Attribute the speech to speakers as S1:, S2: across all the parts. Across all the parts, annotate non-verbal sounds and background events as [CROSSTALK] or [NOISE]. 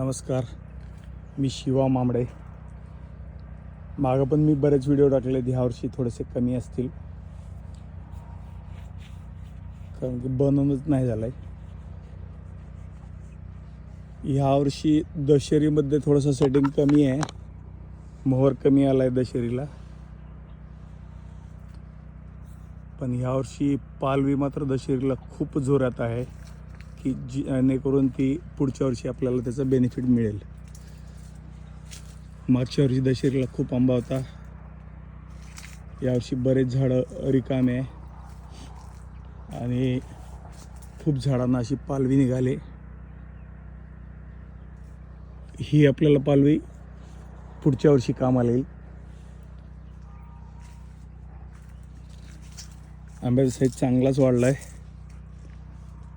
S1: नमस्कार मी शिवा मामडे. मागं पण मी बरेच व्हिडिओ टाकले ह्यावर्षी थोडेसे कमी असतील. कारण की बनवूनच नाही झालं आहे ह्यावर्षी दशेरीमध्ये थोडंसं सेटिंग कमी आहे. मोहर कमी आला आहे दशेरीला पण ह्या वर्षी पालवी मात्र दशेरीला खूप जोरात आहे. की जेणेकरून ती पुढच्या वर्षी आपल्याला त्याचा बेनिफिट मिळेल. मागच्या वर्षी दशेरीला खूप आंबा होता. यावर्षी बरेच झाडं रिकामे. आहे आणि खूप झाडांना अशी पालवी निघाली. ही आपल्याला पालवी पुढच्या वर्षी कामाला येईल. आंब्याचा साईज चांगलाच वाढला आहे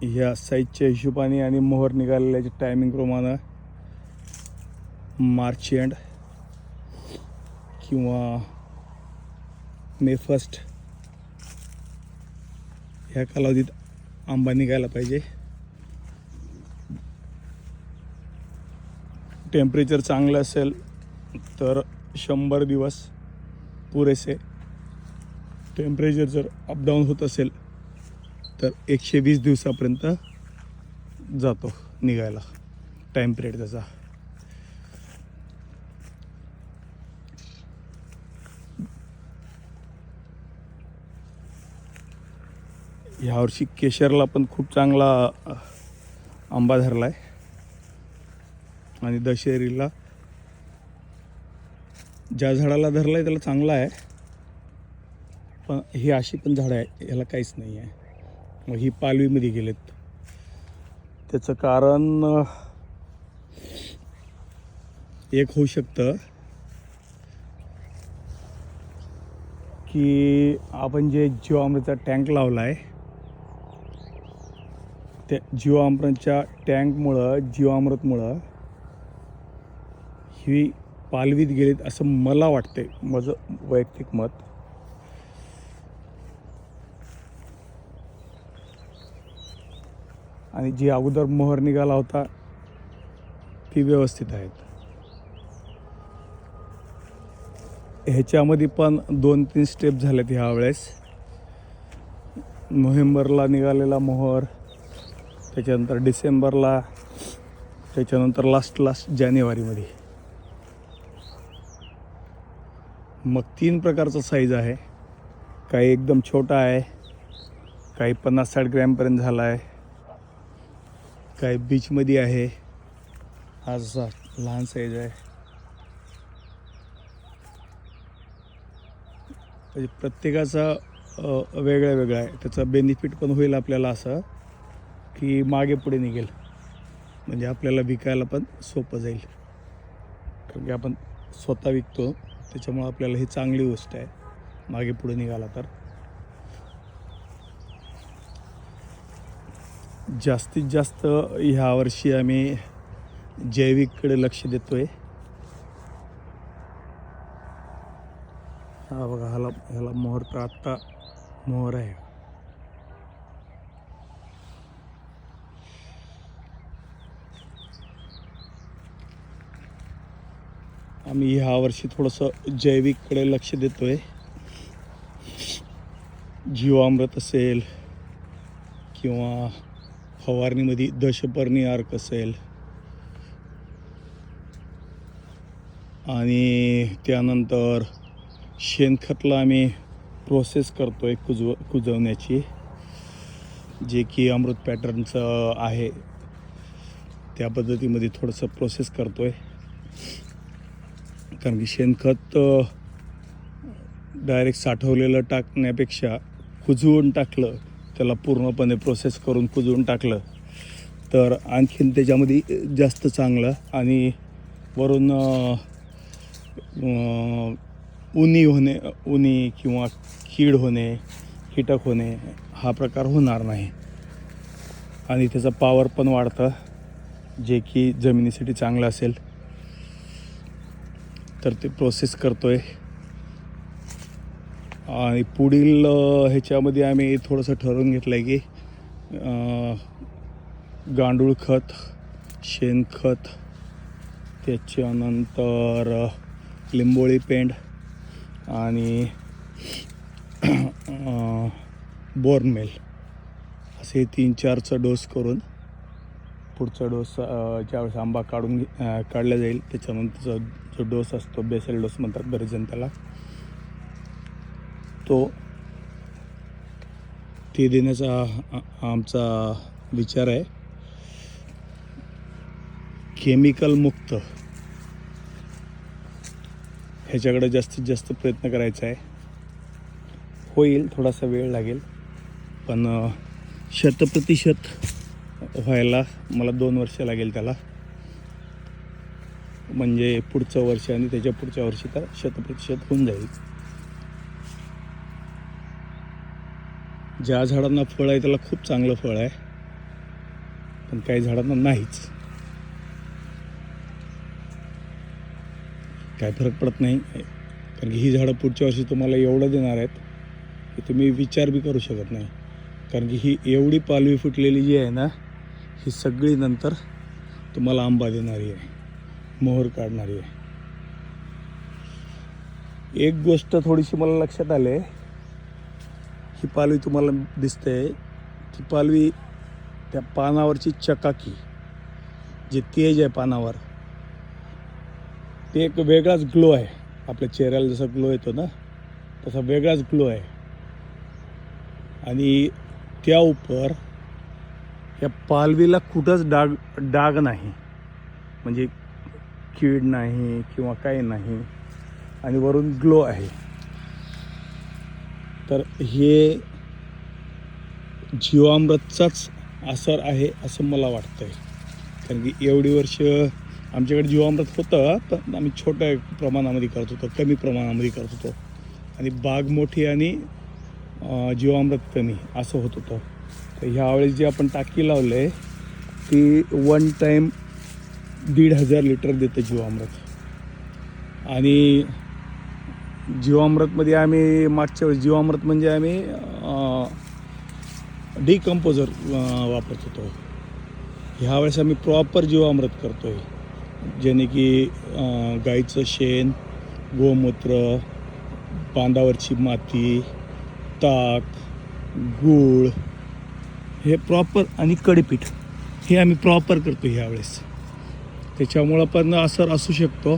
S1: ह्या साईजच्या हिशोबाने आणि मोहर निघालेल्याच्या टायमिंगप्रमाणे मार्च एंड किंवा मे फर्स्ट ह्या कालावधीत आंबा निघायला पाहिजे. टेम्परेचर चांगलं असेल तर शंभर दिवस पुरेसे. टेम्परेचर जर अपडाऊन होत असेल तर एकशे वीस दिवसापर्यंत जातो निघायला. टाईम पिरियड त्याचा. ह्यावर्षी केशरला पण खूप चांगला आंबा धरला आहे आणि दशहरीला ज्या झाडाला धरला आहे त्याला चांगला आहे. पण ही अशी पण झाडं आहे ह्याला काहीच नाही आहे मग ही पालवीमध्ये गेलेत. त्याचं कारण एक होऊ शकतं की आपण जे जीवामृतचा टँक लावला आहे त्या जीवामृतच्या टँकमुळं जीवामृतमुळं ही पालवीत गेलीत असं मला वाटते माझं वैयक्तिक मत. आणि जी अगोदर मोहर निघाला होता ती व्यवस्थित आहेत. ह्याच्यामध्ये पण दोन तीन स्टेप झाल्यात ह्या वेळेस. नोव्हेंबरला निघालेला मोहर त्याच्यानंतर डिसेंबरला त्याच्यानंतर लास्ट लास्ट जानेवारीमध्ये. मग तीन प्रकारचा साईज आहे. काही एकदम छोटा आहे काही पन्नास साठ ग्रॅमपर्यंत झाला आहे. काय बीचमध्ये आहे. हा जसा लहान साईज आहे. म्हणजे प्रत्येकाचा वेगळा वेगळा आहे. त्याचा बेनिफिट पण होईल आपल्याला असं की मागे पुढे निघेल. म्हणजे आपल्याला विकायला पण सोपं जाईल. कारण की आपण स्वतः विकतो त्याच्यामुळं आपल्याला ही चांगली गोष्ट आहे. मागे पुढे निघाला तर. जास्तीत जास्त ह्यावर्षी आम्ही जैविककडे लक्ष देतो आहे हा बघा ह्याला ह्याला मोहर तर आत्ता मोहर आहे. आम्ही ह्या वर्षी थोडंसं जैविककडे लक्ष देतोय. जीवामृत असेल किंवा फवारणीमध्ये दशपर्णी अर्क असेल. आणि त्यानंतर शेणखतला आम्ही प्रोसेस करतो आहे कुजव कुजवण्याची. जे की अमृत पॅटर्नचं आहे. त्या पद्धतीमध्ये थोडंसं प्रोसेस करतो आहे कारण की शेणखत डायरेक्ट साठवलेलं टाकण्यापेक्षा कुजवून टाकलं त्याला पूर्णपणे प्रोसेस करून कुजवून टाकलं. तर आणखीन त्याच्यामध्ये जास्त चांगलं आणि वरून उनी होणे उनी किंवा कीड होणे कीटक होणे हा प्रकार होणार नाही. आणि त्याचं पावर पण वाढतं जे की जमिनीसाठी चांगलं असेल. तर ते प्रोसेस करतो आहे आणि पुढील ह्याच्यामध्ये आम्ही थोडंसं ठरवून घेतलं आहे की गांडूळ खत शेणखत त्याच्यानंतर लिंबोळी पेंड आणि बोर्नमेल असे तीन चारचा डोस करून पुढचा डोस ज्यावेळेस आंबा काढून घे- काढला जाईल त्याच्यानंतरचा जो डोस असतो बेसल डोस म्हणतात बरेच जण त्याला. शकतो ते देण्याचा आमचा विचार आहे. केमिकल मुक्त. ह्याच्याकडे जास्तीत जास्त प्रयत्न करायचा आहे. होईल थोडासा वेळ लागेल. पण शतप्रतिशत व्हायला मला दोन वर्ष लागेल त्याला. म्हणजे पुढचं वर्ष आणि त्याच्या पुढच्या वर्षी तर शतप्रतिशत होऊन जाईल. ज्या झाडांना फळ आहे त्याला खूप चांगलं फळ आहे. पण काही झाडांना नाहीच. काय फरक पडत नाही. कारण की ही झाडं पुढच्या वर्षी तुम्हाला एवढं देणार आहेत की तुम्ही विचार बी करू शकत नाही. कारण की ही एवढी पालवी फुटलेली जी आहे ना ही सगळी नंतर तुम्हाला आंबा देणारी आहे मोहर काढणारी आहे. एक गोष्ट थोडीशी मला लक्षात आले ही पालवी तुम्हाला दिसते ती पालवी त्या पानावरची चकाकी जे तेज आहे पानावर ते एक वेगळाच ग्लो आहे. आपल्या चेहऱ्याला जसा ग्लो येतो ना तसा वेगळाच ग्लो आहे. आणि त्या उपर या पालवीला कुठंच डाग डाग नाही. म्हणजे कीड नाही किंवा काही नाही. आणि वरून ग्लो आहे. तर हे जीवामृतचाच असर आहे असं मला वाटतं आहे कारण की एवढी वर्ष आमच्याकडे जीवामृत होतं पण आम्ही छोट्या प्रमाणामध्ये करत होतो कमी प्रमाणामध्ये करत होतो. आणि बाग मोठी आणि जीवामृत कमी असं होत होतं. तर ह्यावेळेस जी आपण टाकी लावले ती वन टाईम दीड हजार लिटर देतं जीवामृत. आणि जीवामृतमध्ये आम्ही मागच्या वेळेस जीवामृत म्हणजे आम्ही डिकम्पोजर वापरत होतो. ह्यावेळेस आम्ही प्रॉपर जीवामृत करतो आहे ज्याने की गाईचं शेण गोमूत्र बांधावरची माती ताक गूळ हे प्रॉपर आणि कडीपीठ हे आम्ही प्रॉपर करतो ह्यावेळेस त्याच्यामुळं पण असर असू शकतो.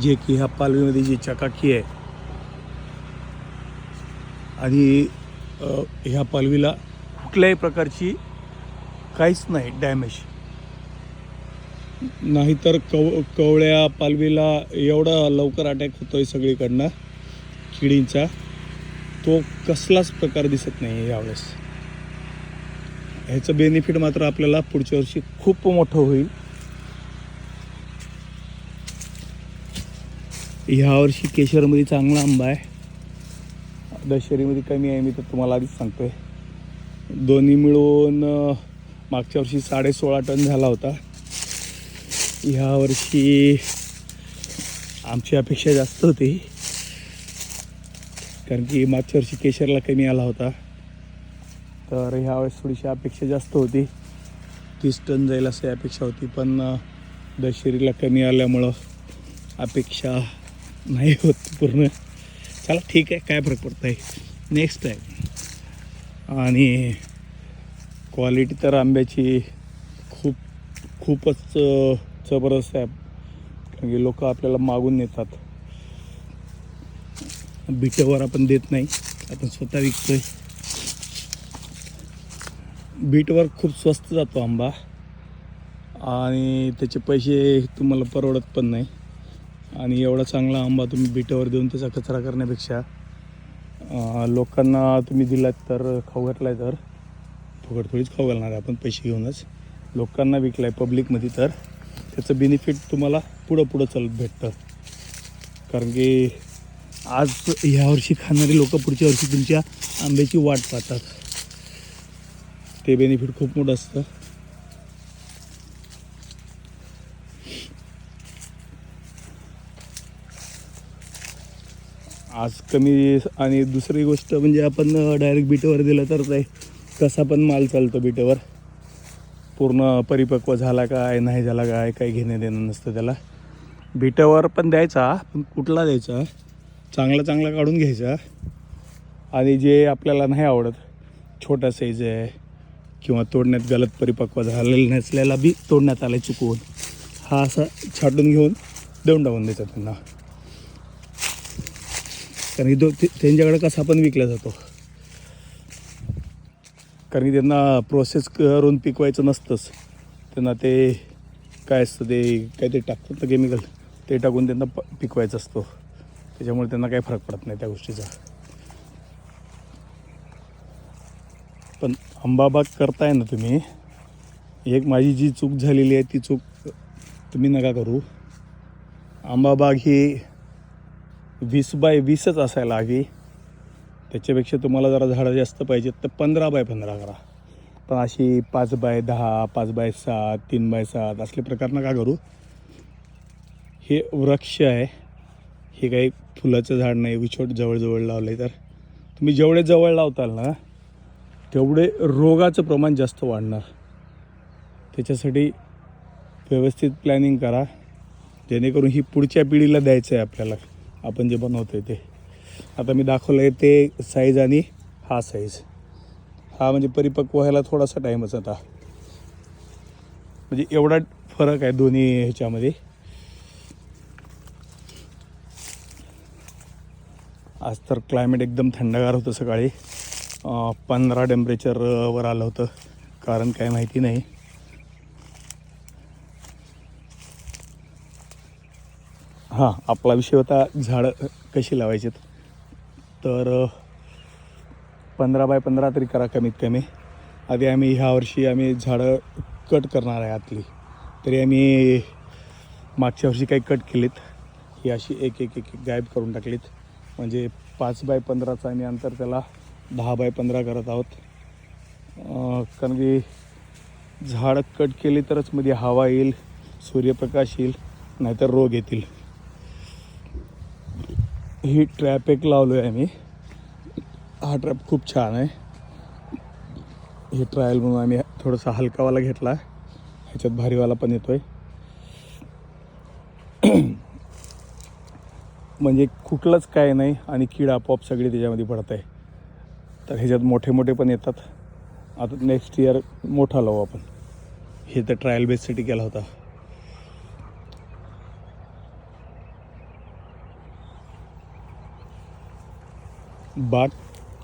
S1: जे की ह्या पालवीमध्ये जी चकाकी आहे आणि ह्या पालवीला कुठल्याही प्रकारची काहीच नाही डॅमेज नाहीतर कव कवळ्या पालवीला एवढा लवकर अटॅक होतो आहे सगळीकडनं किडींचा. तो कसलाच प्रकार दिसत नाही यावेळेस. ह्याचं बेनिफिट मात्र आपल्याला पुढच्या वर्षी खूप मोठं होईल. ह्यावर्षी केशरमध्ये चांगला आंबा आहे. दशहरीमध्ये कमी आहे मी तर तुम्हाला आधीच सांगतोय. दोन्ही मिळून मागच्या वर्षी साडे सोळा टन झाला होता. ह्या वर्षी आमची अपेक्षा जास्त होती. कारण की मागच्या वर्षी केशरला कमी आला होता. तर ह्यावेळेस थोडीशी अपेक्षा जास्त होती. तीस टन जाईल अशी अपेक्षा होती पण दशहरीला दशेरीला कमी आल्यामुळं अपेक्षा नाही होत पूर्ण. चला ठीक आहे काय फरक पडत आहे नेक्स्ट आहे. आणि क्वालिटी तर आंब्याची खूप खूपच जबरदस्त आहे. कारण की लोक आपल्याला मागून नेतात. बिटेवर आपण देत नाही. आपण स्वतः विकतोय. बीटवर खूप स्वस्त जातो आंबा. आणि त्याचे पैसे तुम्हाला परवडत पण नाही. आणि एवढा चांगला आंबा तुम्ही बिटावर देऊन त्याचा कचरा करण्यापेक्षा लोकांना तुम्ही दिलात तर खाऊ घातलाय तर. फुकट थोडीच खाऊ घालणार आहे आपण पैसे घेऊनच. लोकांना विकलाय पब्लिकमध्ये तर. त्याचं बेनिफिट तुम्हाला पुढं पुढं चालत भेटतं. कारण की आज ह्या वर्षी खाणारी लोकं पुढच्या वर्षी तुमच्या आंब्याची वाट पाहतात. ते बेनिफिट खूप मोठं असतं. आज कमी आणि दुसरी गोष्ट म्हणजे आपण डायरेक्ट बीटेवर दिलं तर ते कसा पण माल चालतो बीटेवर. पूर्ण परिपक्व झाला काय नाही झाला काय काही घेणे देणं नसतं त्याला. बिटेवर पण द्यायचा पण कुठला द्यायचा? चांगला चांगला काढून घ्यायचा. आणि जे आपल्याला नाही आवडत छोटा साईज आहे किंवा तोडण्यात गलत परिपक्व झालेलं नसलेला बी तोडण्यात आलं चुकवून हा असा छाटून घेऊन देऊन टाकून द्यायचा त्यांना. कारण की दो ते- त्यांच्याकडे कसा पण विकला जातो. कारण की त्यांना प्रोसेस करून पिकवायचं नसतंच. त्यांना ते काय असतं ते काय ते टाकतात ना केमिकल ते टाकून त्यांना प पिकवायचं असतो. त्याच्यामुळे त्यांना काही फरक पडत नाही त्या गोष्टीचा. पण आंबाबाग करताय ना तुम्ही एक माझी जी चूक झालेली आहे ती चूक तुम्ही नका करू. आंबाबाग ही वीस बाय वीसच असायला हवी. त्याच्यापेक्षा तुम्हाला जरा झाडं जास्त पाहिजेत तर पंधरा बाय पंधरा करा. पण अशी पाच बाय दहा पाच बाय सात तीन बाय सात असले प्रकारनं का करू. हे वृक्ष आहे. हे काही फुलाचं झाड नाही. विछोट जवळजवळ लावले तर. तुम्ही जेवढे जवळ लावताल ना तेवढे रोगाचं प्रमाण जास्त वाढणार. त्याच्यासाठी व्यवस्थित प्लॅनिंग करा. जेणेकरून ही पुढच्या पिढीला द्यायचं आहे आपल्याला. आपण जे बनवतो आहे ते. आता मी दाखवलं आहे ते साईज आणि हा साईज हा म्हणजे परिपक्व व्हायला थोडासा टाईमच आता. म्हणजे एवढा फरक आहे दोन्ही ह्याच्यामध्ये. आज तर क्लायमेट एकदम थंडगार होतं सकाळी. पंधरा टेम्परेचरवर आलं होतं. कारण काय माहिती नाही. हां आपला विषय होता झाडं कशी लावायचीत. तर पंधरा बाय पंधरा तरी करा कमीत कमी. आधी आम्ही ह्या वर्षी आम्ही झाडं कट करणार आहे आतली. तरी आम्ही मागच्या वर्षी काही कट केलीत. ही अशी एक एक एक एक गायब करून टाकलीत. म्हणजे पाच बाय पंधराचं आम्ही अंतर त्याला दहा बाय पंधरा करत आहोत. कारण की झाडं कट केली तरच मध्ये हवा येईल सूर्यप्रकाश येईल नाहीतर रोग येतील. ही ट्रॅप एक लावलो आहे आम्ही. हा ट्रॅप खूप छान आहे. हे ट्रायल म्हणून आम्ही थोडासा हलकावाला घेतला ह्याच्यात भारीवाला पण येतो आहे [CLEARS THROAT] म्हणजे कुठलंच काय नाही आणि कीड आपोआप सगळी त्याच्यामध्ये पडत आहे तर ह्याच्यात मोठे मोठे पण येतात. आता नेक्स्ट इयर मोठा लावू आपण. हे तर ट्रायल बेससाठी केला होता. बाग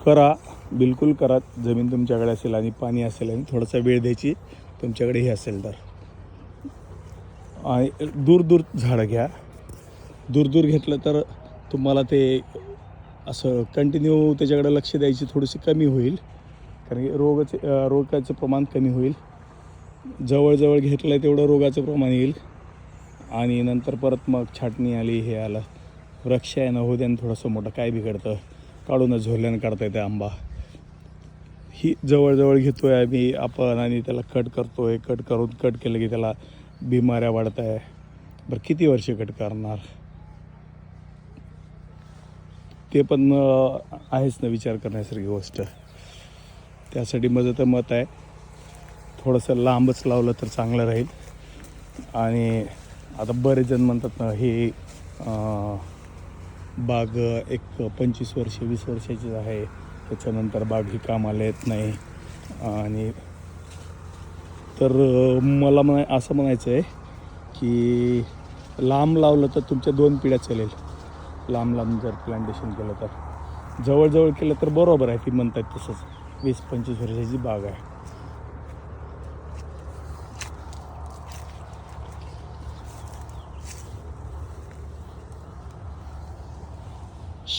S1: करा बिलकुल करा. जमीन तुमच्याकडे असेल आणि पाणी असेल आणि थोडासा वेळ द्यायची तुमच्याकडे हे असेल तर. आणि दूर दूर झाडं घ्या. दूर दूर घेतलं तर तुम्हाला ते असं कंटिन्यू त्याच्याकडे लक्ष द्यायची थोडीशी कमी होईल. कारण की रोगाचे रोगाचं प्रमाण कमी होईल. जवळजवळ घेतलं आहे तेवढं रोगाचं प्रमाण येईल. आणि नंतर परत मग छाटणी आली हे आलं. वृक्ष आहे ना हो द्या थोडंसं मोठं काय बिघडतं. काढूनच झोल्यानं काढता येते आंबा. ही जवळजवळ घेतो आहे आम्ही आपण आणि त्याला कट करतो आहे कट करून कट केलं की त्याला बिमाऱ्या वाढत आहे बरं किती वर्ष कट करणार? ते पण आहेच ना विचार करण्यासारखी गोष्ट. त्यासाठी माझं तर मत आहे थोडंसं लांबच लावलं तर चांगलं राहील. आणि आता बरेच जण म्हणतात ना हे बाग एक पंचवीस वर्ष वीस वर्षाचीच आहे. त्याच्यानंतर बाग ही कामाला येत नाही. आणि तर मला म्हणा असं म्हणायचं आहे की लांब लावलं तर तुमच्या दोन पिढ्या चालेल. लांब लांब जर प्लांटेशन केलं तर. जवळजवळ केलं तर बरोबर आहे ती म्हणतात तसंच. वीस पंचवीस वर्षाची बाग आहे.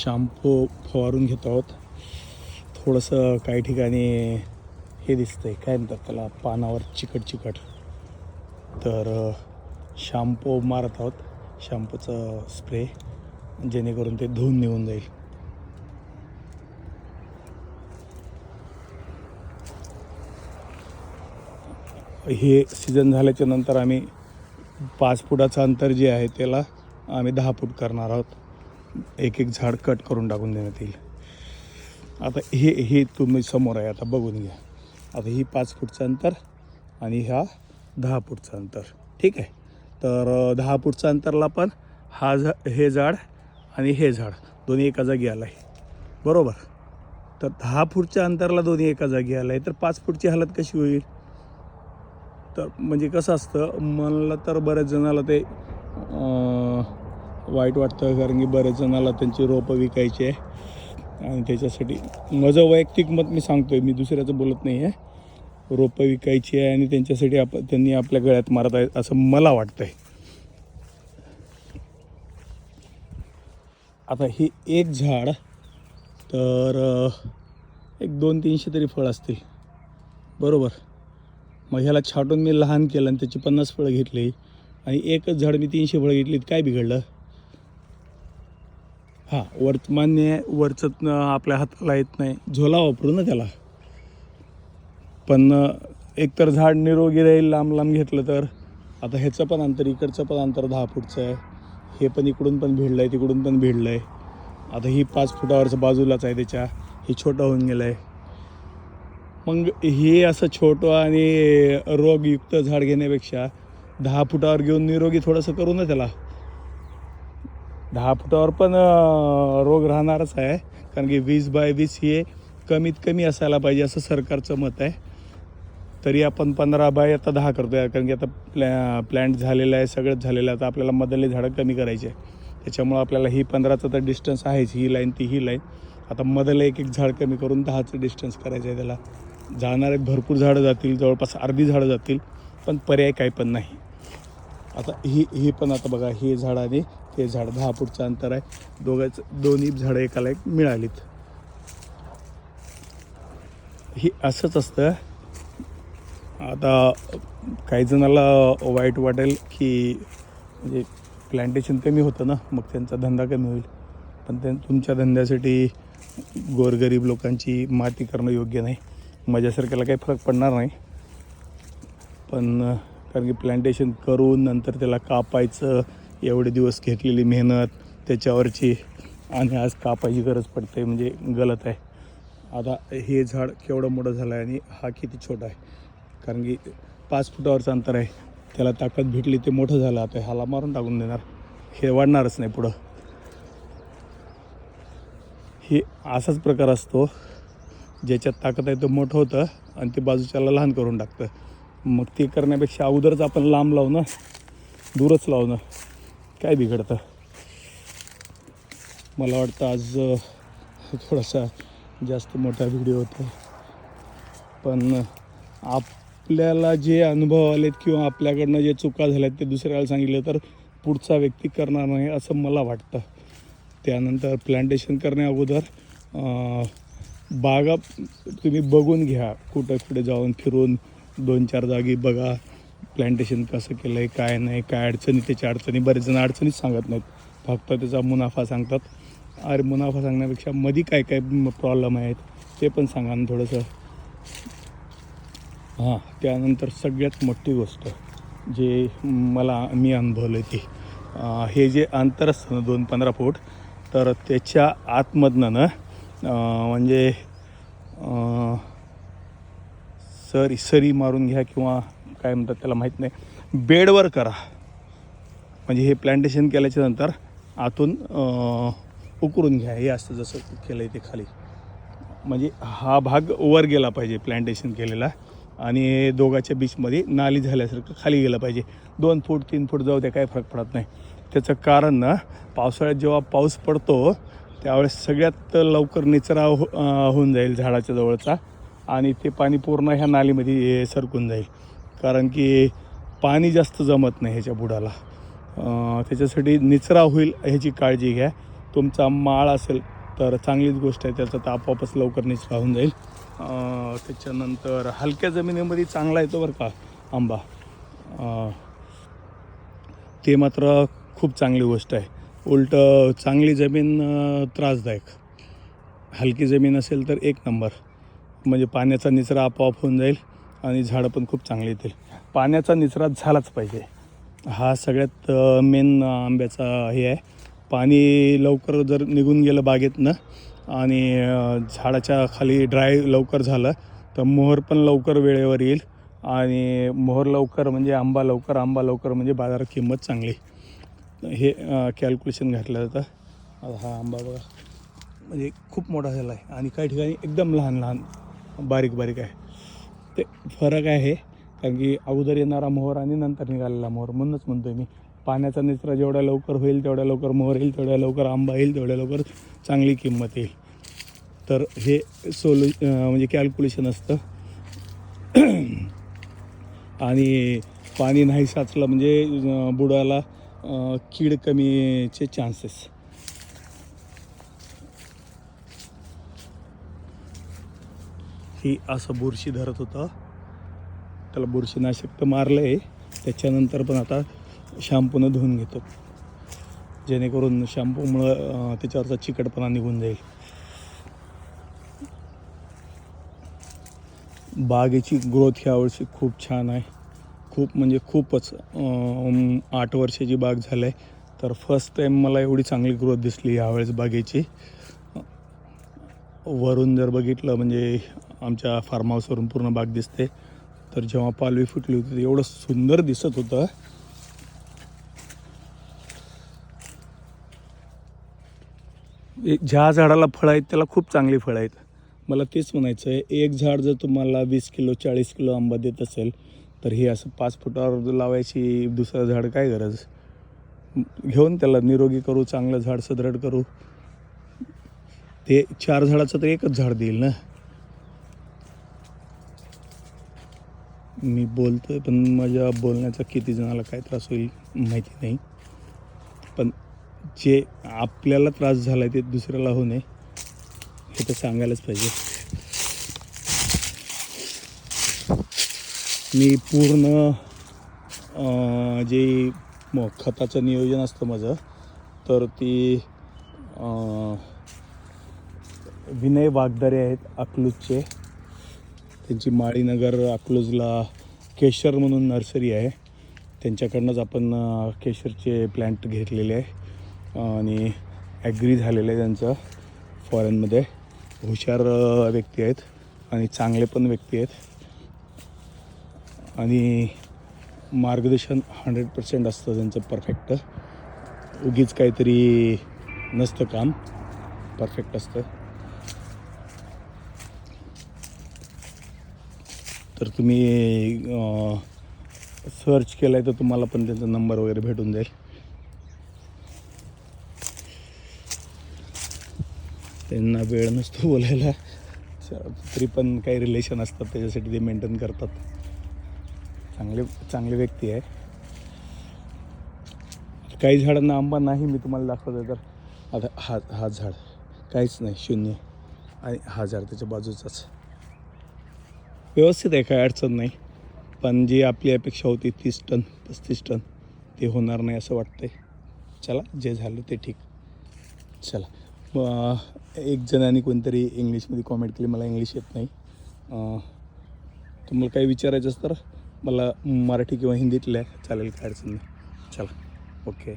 S1: शॅम्पू फवारून घेत आहोत. थोडंसं काही ठिकाणी हे दिसतंय. काय म्हणतात त्याला? पानावर चिकट चिकट तर शॅम्पू मारत आहोत. शॅम्पूचं स्प्रे जेणेकरून ते धुवून निघून जाईल. हे सीझन झाल्याच्यानंतर आम्ही पाच फुटाचं अंतर जे आहे त्याला आम्ही दहा फूट करणार आहोत. एक एक झाड कट करून टाकून देण्यात येईल. आता हे हे तुम्ही समोर आहे आता बघून घ्या. आता ही पाच फूटचं अंतर आणि ह्या दहा फूटचं अंतर. ठीक आहे? तर दहा फूटचं अंतरला पण हा झा हे झाड आणि हे झाड दोन्ही एका जागी आलं आहे बरोबर? तर दहा फूटच्या अंतरला दोन्ही एका जागी आलं आहे तर पाच फूटची हालत कशी होईल? तर म्हणजे कसं असतं मला तर बऱ्याच जणाला ते वाईट वाटतं कारण की बऱ्याच जणाला त्यांची रोपं विकायची आहे. आणि त्याच्यासाठी माझं वैयक्तिक मत मी सांगतो आहे मी दुसऱ्याचं बोलत नाही आहे रोपं विकायची आहे आणि त्यांच्यासाठी आप त्यांनी आपल्या गळ्यात मारत आहे असं मला वाटतं आहे आता ही एक झाड तर एक दोन तीनशे तरी फळ असतील. बरोबर. मग ह्याला छाटून मी लहान केलं आणि त्याची पन्नास फळं घेतली. आणि एकच झाड मी तीनशे फळं घेतलीत काय बिघडलं? हां वर्तमान्य आहे वरचं आपल्या हाताला येत नाही. झोला वापरू ना त्याला. पण एकतर झाड निरोगी राहील लांब लांब घेतलं तर. आता ह्याचं पण अंतर इकडचं पण अंतर दहा फूटचं आहे. हे पण इकडून पण भिडलं आहे तिकडून पण भिडलं आहे आता ही पाच फुटावरचं बाजूलाच आहे त्याच्या. हे छोटं होऊन गेलं आहे मग हे असं छोटं आणि रोगयुक्त झाड घेण्यापेक्षा दहा फुटावर घेऊन निरोगी थोडंसं करू ना त्याला. दहा फुटावर पण रोग राहणारच आहे. कारण की वीस बाय वीस हे कमीत कमी असायला पाहिजे असं सरकारचं मत आहे. तरी आपण पंधरा बाय आता दहा करतो आहे कारण की आता प्लॅ प्लॅन्ट झालेलं आहे सगळंच झालेलं आहे. आता आपल्याला मधले झाडं कमी करायचे आहे. त्याच्यामुळं आपल्याला ही पंधराचं तर डिस्टन्स आहेच. ही लाईन ती ही लाईन आता मधलं एक एक झाड कमी करून दहाचं डिस्टन्स करायचं आहे त्याला. जाणारे भरपूर झाडं जातील जवळपास अर्धी झाडं जातील पण पर्याय काही पण नाही. आता ही ही पण आता बघा हे झाड आणि ते झाड दहा फूटचं अंतर आहे. दोघांचं दोन्ही झाडं एकाला एक मिळालीत. ही असंच असतं. आता काही जणाला वाईट वाटेल की म्हणजे प्लांटेशन कमी होतं ना मग त्यांचा धंदा कमी होईल. पण त्या तुमच्या धंद्यासाठी गोरगरीब लोकांची माती करणं योग्य नाही. माझ्यासारख्याला काही फरक पडणार नाही. पण कारण की प्लांटेशन करून नंतर त्याला कापायचं एवढे दिवस घेतलेली मेहनत त्याच्यावरची आणि आज कापायची गरज पडते म्हणजे गलत आहे. आता हे झाड केवढं मोठं झालं आहे आणि हा किती छोटा आहे. कारण की पाच फुटावरचं अंतर आहे. त्याला ताकद भेटली ते मोठं झालं आता ह्याला मारून टाकून देणार. हे वाढणारच नाही पुढं. हे असाच प्रकार असतो ज्याच्यात ताकद आहे तो मोठं होतं आणि ते बाजूच्याला लहान करून टाकतं. मग ते करण्यापेक्षा अगोदरच आपण लांब लावणं दूरच लावणं. काय बिघडतं? मला वाटतं आज थोडासा जास्त मोठा व्हिडिओ होता. पण आपल्याला जे अनुभव आलेत किंवा आपल्याकडनं जे चुका झाल्यात ते दुसऱ्याला सांगितलं तर पुढचा व्यक्ती करणार नाही असं मला वाटतं. त्यानंतर प्लांटेशन करण्या अगोदर बागा तुम्ही बघून घ्या कुठं कुठे जाऊन फिरून दोन चार जागी बघा. प्लांटेशन कसं केलं आहे काय नाही काय अडचणी त्याच्या अडचणी बरेच जण अडचणीच सांगत नाहीत. फक्त त्याचा मुनाफा सांगतात. अरे मुनाफा सांगण्यापेक्षा मधी काय काय प्रॉब्लेम आहेत ते पण सांगा ना थोडंसं. हां त्यानंतर सगळ्यात मोठी गोष्ट जे मला मी अनुभवलं आहे हे जे अंतर असतं ना दोन पंधरा फूट तर त्याच्या आतमधनं ना म्हणजे सरी सरी मारून घ्या किंवा काय म्हणतात त्याला माहीत नाही. बेडवर करा. म्हणजे हे प्लांटेशन केल्याच्यानंतर आतून उकरून घ्या. हे असतं जसं केलं आहे ते खाली. म्हणजे हा भाग वर गेला पाहिजे प्लांटेशन केलेला. आणि दोघाच्या बीचमध्ये नाली झाल्यासारखं खाली गेलं पाहिजे. दोन फूट तीन फूट जाऊ द्या काय फरक पडत नाही. त्याचं कारण ना पावसाळ्यात जेव्हा पाऊस पडतो त्यावेळेस सगळ्यात लवकर निचरा हो होऊन जाईल झाडाच्या जवळचा. आणि ते पाणी पूर्ण ह्या नालीमध्ये सरकून जाईल. कारण की पाणी जास्त जमत नाही ह्याच्या बुडाला. त्याच्यासाठी निचरा होईल ह्याची काळजी घ्या. तुमचा माळ असेल तर चांगलीच गोष्ट आहे त्याचा तर आपोआपच लवकर निचरा होऊन जाईल. त्याच्यानंतर हलक्या जमिनीमध्ये चांगला येतो बरं का आंबा. ते मात्र खूप चांगली गोष्ट आहे. उलट चांगली जमीन त्रासदायक. हलकी जमीन असेल तर एक नंबर. म्हणजे पाण्याचा निचरा आपोआप होऊन जाईल. आणि झाडं पण खूप चांगली येतील. पाण्याचा निचरा झालाच पाहिजे. हा सगळ्यात मेन आंब्याचा हे आहे. पाणी लवकर जर निघून गेलं बागेतनं आणि झाडाच्या खाली ड्राय लवकर झालं तर मोहर पण लवकर वेळेवर येईल. आणि मोहर लवकर म्हणजे आंबा लवकर आंबा लवकर म्हणजे बाजारात किंमत चांगली. हे कॅल्क्युलेशन घातलं जातं. हा आंबा बघा. म्हणजे खूप मोठा झाला आहे. आणि काही ठिकाणी एकदम लहान लहान बारीक बारीक आहे. ते फरक आहे. कारण की अगोदर येणारा मोहर आणि नंतर निघालेला मोहर. म्हणूनच म्हणतो आहे मी पाण्याचा निचरा जेवढ्या लवकर होईल तेवढ्या लवकर मोहर येईल तेवढ्या लवकर आंबा येईल तेवढ्या लवकर चांगली किंमत येईल. तर हे सोल्यू म्हणजे कॅल्क्युलेशन असतं. [CLEARS THROAT] आणि पाणी नाही साचलं म्हणजे बुडाला कीड कमीचे चान्सेस ही असं बुरशी धरत होतं. त्याला बुरशीनाशक तर मारलं आहे त्याच्यानंतर पण आता शॅम्पूनं धुवून घेतो. जेणेकरून शॅम्पूमुळं त्याच्यावरचा चिकटपणा निघून जाईल. बागेची ग्रोथ ह्यावर्षी खूप छान आहे. खूप म्हणजे खूपच आठ वर्षाची बाग झाली आहे तर फर्स्ट टाईम मला एवढी चांगली ग्रोथ दिसली यावेळेस बागेची. वरून जर बघितलं म्हणजे आमच्या फार्म हाऊसवरून पूर्ण बाग दिसते. तर जेव्हा पालवी फुटली होती ते एवढं सुंदर दिसत होतं. ज्या झाडाला फळं आहेत त्याला खूप चांगली फळं आहेत. मला तेच म्हणायचं आहे एक झाड जर तुम्हाला वीस किलो चाळीस किलो आंबा देत असेल तर हे असं पाच फुटावर लावायची दुसरं झाड काय गरज? घेऊन त्याला निरोगी करू चांगलं झाड सदृढ करू. ते चार झाडाचं तर एकच झाड देईल ना? मी बोलतोय पण माझ्या बोलण्याचा किती जणाला काय त्रास होईल माहिती नाही. पण जे आपल्याला त्रास झाला आहे ते दुसऱ्याला होऊ नये हे तर सांगायलाच पाहिजे. मी पूर्ण जे म खताचं नियोजन असतं माझं तर ती विनय वागदारे आहेत अकलूजचे. त्यांची माळीनगर अकलूजला केशर म्हणून नर्सरी आहे. त्यांच्याकडनंच आपण केशरचे प्लॅन्ट घेतलेले आहे. आणि ॲग्री झालेलं आहे त्यांचं फॉरेनमध्ये हुशार व्यक्ती आहेत आणि चांगले पण व्यक्ती आहेत. आणि मार्गदर्शन हंड्रेड पर्सेंट असतं त्यांचं परफेक्ट उगीच काहीतरी नसतं काम. परफेक्ट असतं. तर तुम्ही सर्च केलं आहे तर तुम्हाला पण त्यांचा नंबर वगैरे भेटून जाईल. त्यांना वेळ नसतो बोलायला. तरी पण काही रिलेशन असतात त्याच्यासाठी ते मेंटेन करतात. चांगले चांगली व्यक्ती आहे. काही झाडांना आंबा नाही मी तुम्हाला दाखवतो तर. आता हा हा झाड. काहीच नाही शून्य. आणि हा झाड त्याच्या बाजूचाच. व्यवस्थित आहे काय अडचण नाही. पण जी आपली अपेक्षा होती तीस टन पस्तीस टन ते होणार नाही असं वाटतंय. चला जे झालं ते ठीक. चला. मग एक जणांनी कोणतरी इंग्लिशमध्ये कॉमेंट केली मला इंग्लिश येत नाही. तुम्हाला काही विचारायचं असतं तर मला मराठी किंवा हिंदीतल्या चालेल काय अडचण नाही. चला. ओके